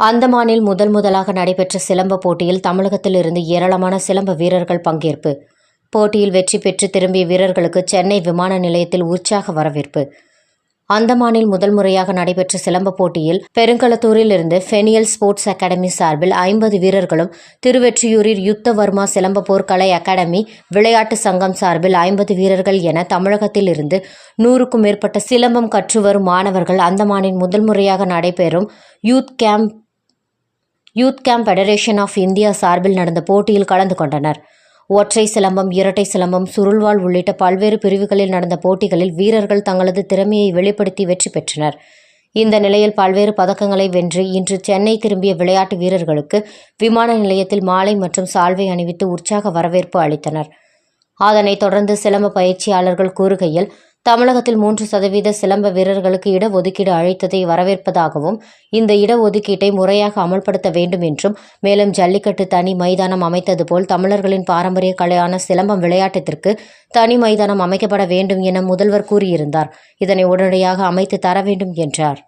அந்தமானில் முதல் முதலாக நடைபெற்ற சிலம்ப போட்டியில் தமிழகத்திலிருந்து ஏராளமான சிலம்ப வீரர்கள் பங்கேற்பு. போட்டியில் வெற்றி பெற்று திரும்பிய வீரர்களுக்கு சென்னை விமான நிலையத்தில் உற்சாக வரவேற்பு. அந்தமானில் முதல் முறையாக நடைபெற்ற சிலம்ப போட்டியில் பெருங்களத்தூரில் இருந்து ஃபெனியல் ஸ்போர்ட்ஸ் அகாடமி சார்பில் ஐம்பது வீரர்களும் திருவெற்றியூரில் யுத்தவர்மா சிலம்ப போர்க்கலை அகாடமி விளையாட்டு சங்கம் சார்பில் ஐம்பது வீரர்கள் என தமிழகத்தில் இருந்து நூறுக்கும் மேற்பட்ட சிலம்பம் கற்று வரும் மாணவர்கள் அந்தமானின் முதல் முறையாக நடைபெறும் youth camp youth camp federation of India சார்பில் நடந்த போட்டியில் கலந்து கொண்டனர். ஒற்றை சிலம்பம் இரட்டை சிலம்பம் சுருள்வாள் உள்ளிட்ட பல்வேறு பிரிவுகளில் நடந்த போட்டிகளில் வீரர்கள் தங்களது திறமையை வெளிப்படுத்தி வெற்றி பெற்றனர். இந்த நிலையில் பல்வேறு பதக்கங்களை வென்று இன்று சென்னை திரும்பிய விளையாட்டு வீரர்களுக்கு விமான நிலையத்தில் மாலை மற்றும் சால்வை அணிவித்து உற்சாக வரவேற்பு அளித்தனர். அதனைத் தொடர்ந்து சிலம்ப பயிற்சியாளர்கள் கூறுகையில் தமிழகத்தில் மூன்று சதவீத சிலம்ப வீரர்களுக்கு இடஒதுக்கீடு அழைத்ததை வரவேற்பதாகவும் இந்த இடஒதுக்கீட்டை முறையாக அமல்படுத்த வேண்டும் என்றும் மேலும் ஜல்லிக்கட்டு தனி மைதானம் அமைத்தது போல் தமிழர்களின் பாரம்பரிய கலையான சிலம்பம் விளையாட்டத்திற்கு தனி மைதானம் அமைக்கப்பட வேண்டும் என முதல்வர் கூறியிருந்தார். இதனை உடனடியாக அமைத்து தர வேண்டும் என்றார்.